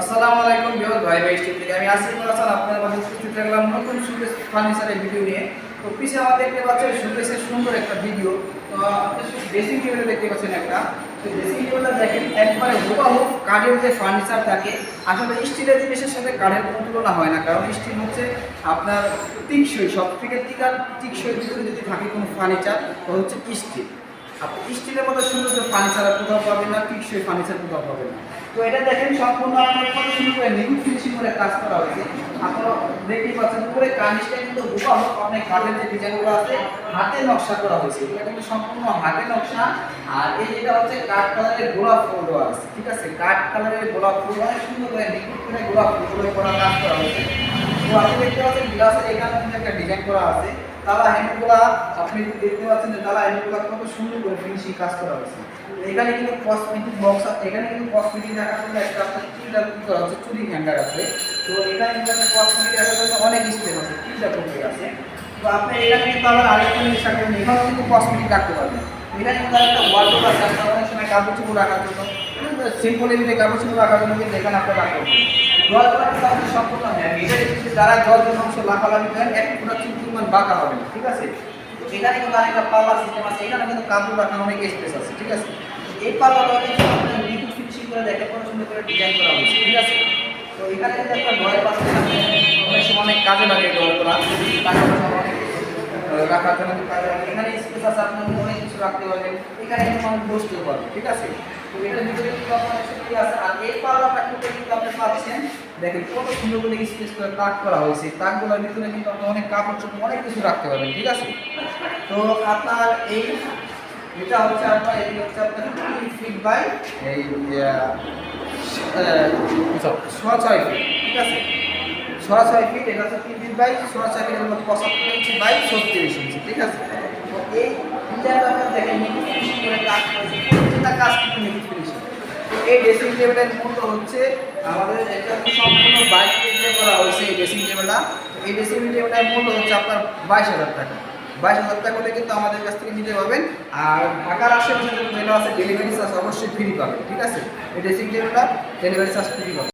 আসসালামু আলাইকুম বিহল ভাই ভাই স্টুডিও থেকে। আমি আসিফুল হাসান আপনার মাঝে উপস্থিত থাকলাম নতুন সুকেশ ফার্নিচারের ভিডিও নিয়ে। তো পিছিয়ে আমার দেখতে পাচ্ছেন সুকেশের সুন্দর একটা ভিডিও তো ড্রেসিং টেবিল দেখতে পাচ্ছেন একটা। তো ড্রেসিং টেবিলটা দেখেন, একবারে হুবাহু কাঠের যে ফার্নিচার থাকে, আসলে স্টিলের জিনিসের সাথে কাঠের কোনো তুলনা হয় না। কারণ স্টিল হচ্ছে আপনার টিকসই, সব থেকে টিকার টিকসই যদি থাকে কোনো ফার্নিচার তো হচ্ছে স্টিল আপনি স্টিলের মতো সুন্দর ফার্নিচার কোথাও পাবেন না টিকসই ফার্নিচার কোথাও পাবেন না। তো এটা দেখেন সম্পূর্ণ করে নিখুঁত ফিনিশিং করে কাজ করা হয়েছে। আপনারা দেখতেই পাচ্ছেন, উপরে কার্নিশটা কিন্তু হুবাহু আপনার কাঠের যে ডিজাইনগুলো আছে, হাতে নকশা করা হয়েছে। এটা কিন্তু সম্পূর্ণ হাতে নকশা। আর এই যেটা হচ্ছে কাঠ কালারের গোলাপ ফুল আছে, ঠিক আছে? কাঠ কালারের গোলাপ ফুল, অনেক সুন্দর করে নিখুঁত করে গোলাপ ফুলগুলো করা কাজ করা হয়েছে। তো আপনি দেখতে পাচ্ছেন গ্লাসের এখানে একটা ডিজাইন করা আছে। তালা হ্যান্ডগুলা আপনি দেখতে পাচ্ছেন যে তালা হ্যান্ডগুলা কত সুন্দর করে ফিনিশিং কাজ করা হয়েছে। এখানে কিন্তু কসমেটিক বক্স এখানে কিন্তু কসমেটিক রাখার জন্য একটা আপনার করা হচ্ছে, চুরি হ্যাঙ্গার আছে। তো এখানে কিন্তু একটা কসমেটিক রাখার জন্য অনেক স্পেস আছে কিলটা করতে আছে। তো আপনি এখানে কিন্তু আবার আরেকটা জিনিস রাখবেন, এখানেও কিন্তু কসমেটিক রাখতে পারবেন। এখানে কিন্তু একটা ওয়ার্ডরোব আছে, আপনার অনেক সময় কাপড় চোপড় রাখার জন্য। সিম্পল এমনি কাপড় চোপড় রাখার জন্য কিন্তু এখানে আপনার রাখতে করা আপনি সম্পূর্ণ নেন। এটা যদি যারা জল জন্য অংশ লাফালাফি করেন, এক পুরো চুল পরিমাণ বাঁকা হবে না, ঠিক আছে? এখানে কিন্তু আরেকটা পাল্লা সিস্টেম এখানে কিন্তু কাপড় রাখার অনেক স্পেস আছে, ঠিক আছে? এই পাল্লাটা কিন্তু আপনার ফিনিশিং করে করে ডিজাইন করা হয়েছে, ঠিক আছে? তো এখানে কিন্তু একটা ডয়ের পাশে অনেক সময় অনেক কাজে লাগে টাকা অনেক রাখার জন্য কাজে লাগে। এখানে স্পেস আছে আপনি অনেক কিছু রাখতে পারবেন এখানে মানুষ বসতে পারবে ঠিক আছে? তো এটার ভিতরে কিন্তু আপনার আছে। আর এই কিন্তু কিন্তু আপনি পাচ্ছেন। দেখেন কত সুন্দর করে স্পেস করে তাক করা হয়েছে। তাকগুলোর ভিতরে কিন্তু আপনি অনেক কাপড় চোপড় অনেক কিছু রাখতে পারবেন ঠিক আছে? তো আপনার এই এটা হচ্ছে আপনার এটি হচ্ছে আপনার তিন ফিট বাই এই সোয়া ছয় ফিট ঠিক আছে? সোয়া ছয় ফিট এটা হচ্ছে তিন ফিট বাই সোয়া ছয় ফিটের মধ্যে পঁচাত্তর ইঞ্চি বাই ছত্রিশ ইঞ্চি ঠিক আছে? তো এই এই ড্রেসিং টেবিলের মূল্য হচ্ছে আমাদের এটা সম্পূর্ণ বাইশ দিয়ে করা হয়েছে এই ড্রেসিং টেবিলটা এই ড্রেসিং টেবিলটার মূল্য হচ্ছে আপনার বাইশ হাজার টাকা। বাইশ হাজার টাকা করে কিন্তু আমাদের কাছ থেকে নিতে পাবেন আর ঢাকার আশেপাশে যে মেনু আছে ডেলিভারি চার্জ অবশ্যই ফ্রি পাবেন, ঠিক আছে? এই ড্রেসিং টেবিলটা ডেলিভারি চার্জ ফ্রি পাবেন।